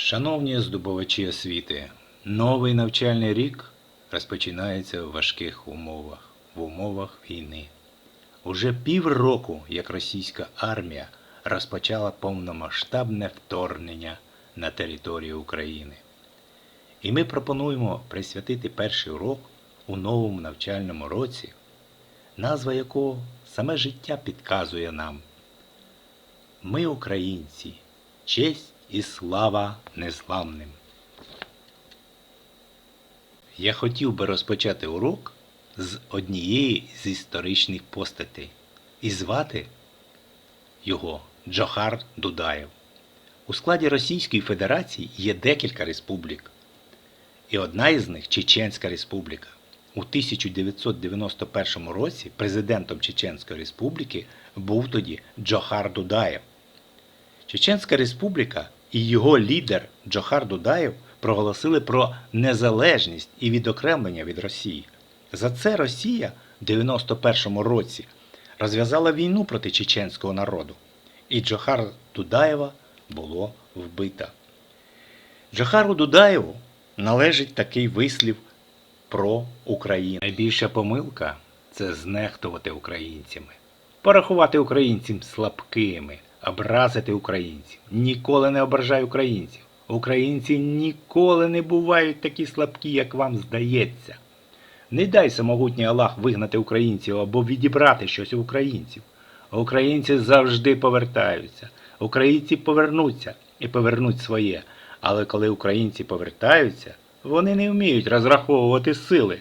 Шановні здобувачі освіти, новий навчальний рік розпочинається в важких умовах, в умовах війни. Уже півроку, як російська армія розпочала повномасштабне вторгнення на територію України. І ми пропонуємо присвятити перший урок у новому навчальному році, назва якого саме життя підказує нам. Ми українці, честь і слава незламним. Я хотів би розпочати урок з однієї з історичних постатей і звати його Джохар Дудаєв. У складі Російської Федерації є декілька республік, і одна із них Чеченська Республіка. У 1991 році президентом Чеченської Республіки був тоді Джохар Дудаєв. Чеченська Республіка і його лідер Джохар Дудаєв проголосили про незалежність і відокремлення від Росії. За це Росія в 91-му році розв'язала війну проти чеченського народу, і Джохар Дудаєва було вбито. Джохару Дудаєву належить такий вислів про Україну. Найбільша помилка це знехтувати українцями, порахувати українців слабкими, образити українців. Ніколи не ображай українців. Українці ніколи не бувають такі слабкі, як вам здається. Не дай самогутній Аллах вигнати українців або відібрати щось у українців. Українці завжди повертаються. Українці повернуться і повернуть своє. Але коли українці повертаються, вони не вміють розраховувати сили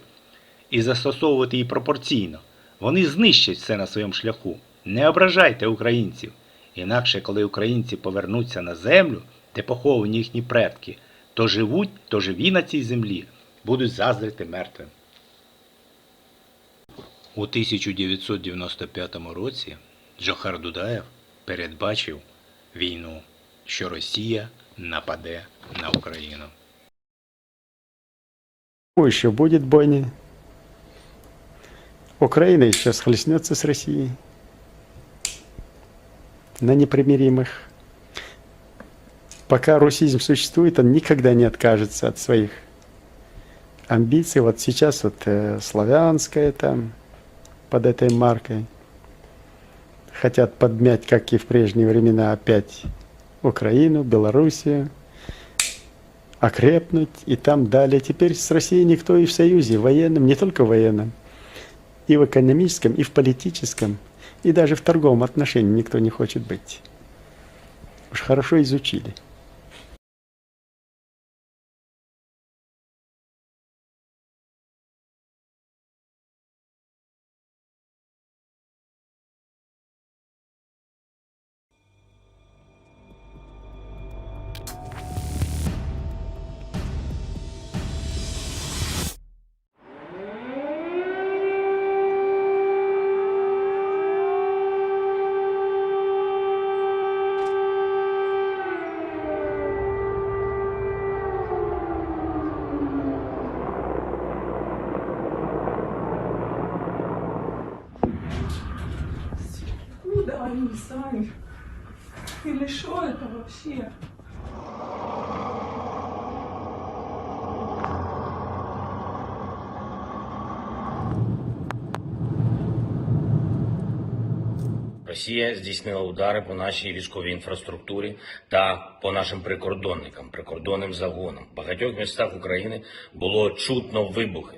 і застосовувати її пропорційно. Вони знищать все на своєму шляху. Не ображайте українців. Інакше, коли українці повернуться на землю, де поховані їхні предки, то живуть, то живі на цій землі, будуть заздрити мертвим. У 1995 році Джохар Дудаєв передбачив війну, що Росія нападе на Україну. Ну, еще будет бойня. Украина еще схлестнется с Россией на непримиримых. Пока русизм существует, он никогда не откажется от своих амбиций. Вот сейчас вот э, славянская там под этой маркой хотят подмять, как и в прежние времена, опять Украину, Белоруссию окрепнуть и там далее. Теперь с Россией никто и в союзе, военном, не только военном, и в экономическом, и в политическом, и даже в торговом отношении никто не хочет быть. Уж хорошо изучили. Куда они, Сань? Или что это вообще? Росія здійснила удари по нашій військовій інфраструктурі та по нашим прикордонникам, прикордонним загонам. В багатьох містах України було чутно вибухи.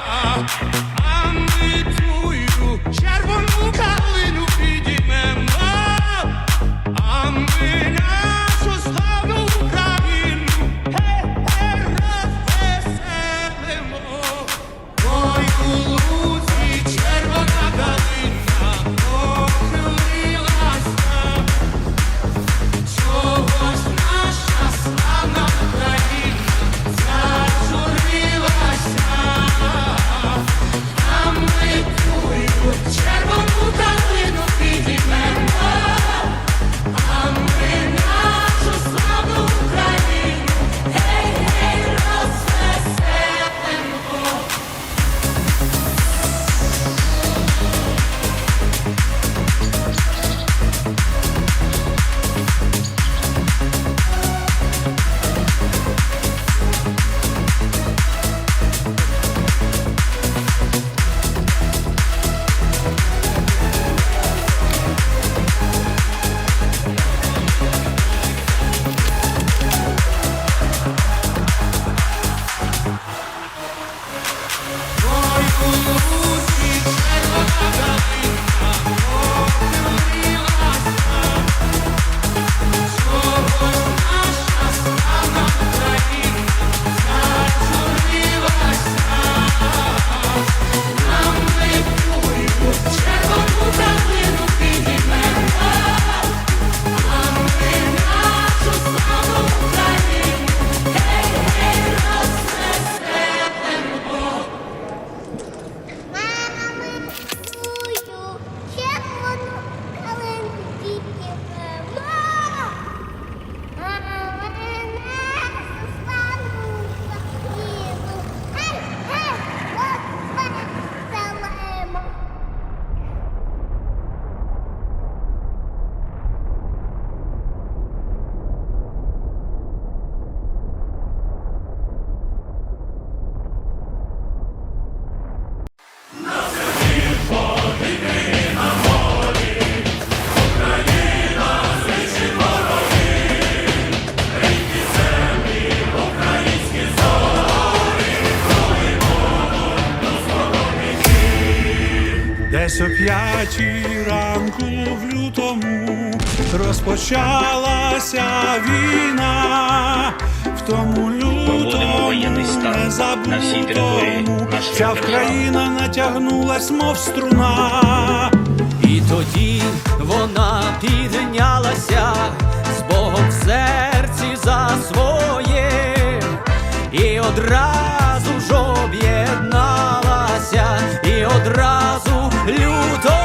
Десь о п'ятій ранку в лютому розпочалася війна. В тому лютому всій території ця країна натягнулась, мов струна. І тоді вона піднялася з Богом в серці за своє, і одразу ж об'єдналася, одразу люто